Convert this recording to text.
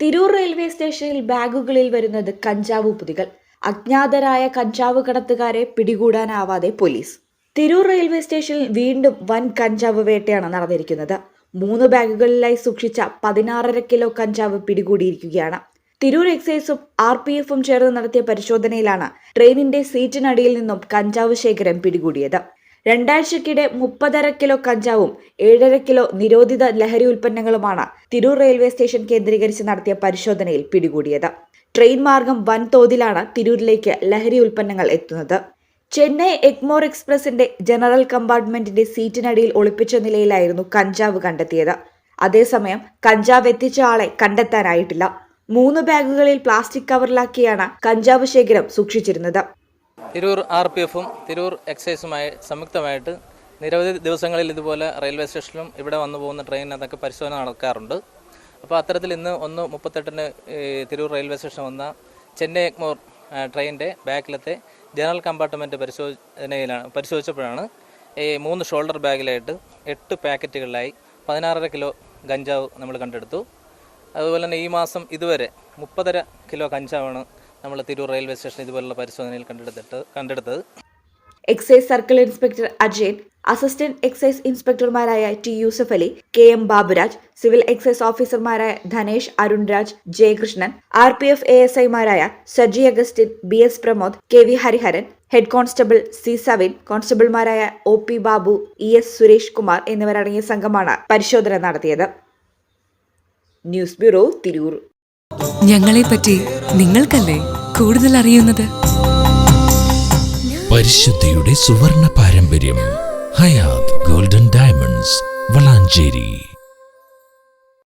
Tirur railway സ്റ്റേഷനിൽ ബാഗുകളിൽ വരുന്നത് കഞ്ചാവ് പൊതികൾ. അജ്ഞാതരായ കഞ്ചാവ് കടത്തുകാരെ പിടികൂടാനാവാതെ പോലീസ്. തിരൂർ റെയിൽവേ സ്റ്റേഷനിൽ വീണ്ടും വൻ കഞ്ചാവ് വേട്ടയാണ് നടന്നിരിക്കുന്നത്. മൂന്ന് ബാഗുകളിലായി സൂക്ഷിച്ച പതിനാറര കിലോ കഞ്ചാവ് പിടികൂടിയിരിക്കുകയാണ്. തിരൂർ എക്സൈസും ആർ പി എഫും ചേർന്ന് നടത്തിയ പരിശോധനയിലാണ് ട്രെയിനിന്റെ സീറ്റിനടിയിൽ നിന്നും കഞ്ചാവ് ശേഖരം പിടികൂടിയത്. രണ്ടാഴ്ചക്കിടെ മുപ്പതര കിലോ കഞ്ചാവും ഏഴര കിലോ നിരോധിത ലഹരി ഉൽപ്പന്നങ്ങളുമാണ് തിരൂർ റെയിൽവേ സ്റ്റേഷൻ കേന്ദ്രീകരിച്ച് നടത്തിയ പരിശോധനയിൽ പിടികൂടിയത്. ട്രെയിൻ മാർഗം വൻതോതിലാണ് തിരൂരിലേക്ക് ലഹരി ഉൽപ്പന്നങ്ങൾ എത്തുന്നത്. ചെന്നൈ എഗ്മോർ എക്സ്പ്രസിന്റെ ജനറൽ കമ്പാർട്ട്മെന്റിന്റെ സീറ്റിനടിയിൽ ഒളിപ്പിച്ച നിലയിലായിരുന്നു കഞ്ചാവ് കണ്ടെത്തിയത്. അതേസമയം കഞ്ചാവ് എത്തിച്ച ആളെ കണ്ടെത്താനായിട്ടില്ല. മൂന്ന് ബാഗുകളിൽ പ്ലാസ്റ്റിക് കവറിലാക്കിയാണ് കഞ്ചാവ് ശേഖരം സൂക്ഷിച്ചിരുന്നത്. തിരൂർ ആർ പി എഫും തിരൂർ എക്സൈസുമായി സംയുക്തമായിട്ട് നിരവധി ദിവസങ്ങളിൽ ഇതുപോലെ റെയിൽവേ സ്റ്റേഷനിലും ഇവിടെ വന്നു പോകുന്ന ട്രെയിനിനകത്തൊക്കെ പരിശോധന നടക്കാറുണ്ട്. അപ്പോൾ അത്തരത്തിൽ ഇന്ന് ഒന്ന് മുപ്പത്തെട്ടിന് തിരൂർ റെയിൽവേ സ്റ്റേഷൻ വന്ന ചെന്നൈ എഗ്മോർ ട്രെയിനിന്റെ ബാക്കിലത്തെ ജനറൽ കമ്പാർട്ട്മെന്റ് പരിശോധനയിലാണ് പരിശോധിച്ചപ്പോഴാണ് ഈ മൂന്ന് ഷോൾഡർ ബാഗിലായിട്ട് എട്ട് പാക്കറ്റുകളിലായി പതിനാറര കിലോ ഗഞ്ചാവ് നമ്മൾ കണ്ടെടുത്തു. അതുപോലെ തന്നെ ഈ മാസം ഇതുവരെ മുപ്പതര കിലോ കഞ്ചാവാണ് നമ്മൾ തിരൂർ റെയിൽവേ സ്റ്റേഷൻ ഇതുപോലുള്ള പരിശോധനയിൽ കണ്ടെടുത്തിട്ട് കണ്ടെടുത്തത്. Excise circle inspector Ajayan assistant excise ഇൻസ്പെക്ടർമാരായ T Yusuf Ali K M Baburaj civil excise ഓഫീസർമാരായ Dhanesh Arunraj Jayakrishnan R P F A S ഐമാരായ Saji Augustine B S Pramod K V Hariharan head constable C Savin കോൺസ്റ്റബിൾമാരായ O P Babu E S Suresh Kumar എന്നിവരടങ്ങിയ സംഘമാണ് പരിശോധന നടത്തിയത്. News bureau Tirur. ഞങ്ങളെപ്പറ്റി നിങ്ങൾക്കല്ലേ കൂടുതൽ അറിയുന്നത്? പരിശുദ്ധിയുടെ സുവർണ പാരമ്പര്യം ഹയാത് ഗോൾഡൻ ഡയമണ്ട്സ് വളാഞ്ചേരി.